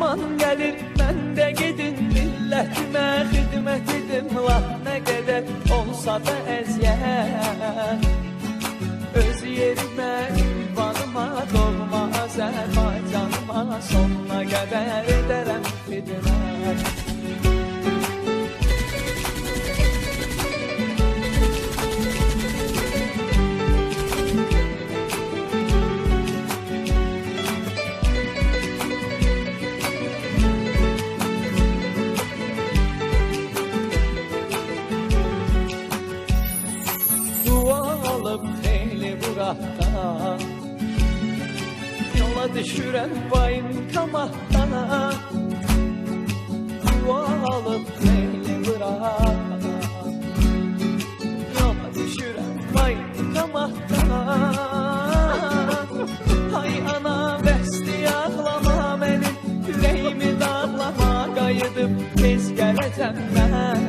zaman gelir. Ben de gidin milletime hizmet edim Lah ne kadar olsa da eziyet Öz yerime, ünvanıma, doğma Azerbaycanıma Sonuna kadar ederim. Hizmet alıp xeyli Burak'tan Yola düşürəm bayım kamahdan Dua alıp xeyli Burak'tan Yola düşürəm bayım kamahdan Hay ana bəsti ağlama mənim Ürəyimi dağlama Qayıdıb tez gələcəm mən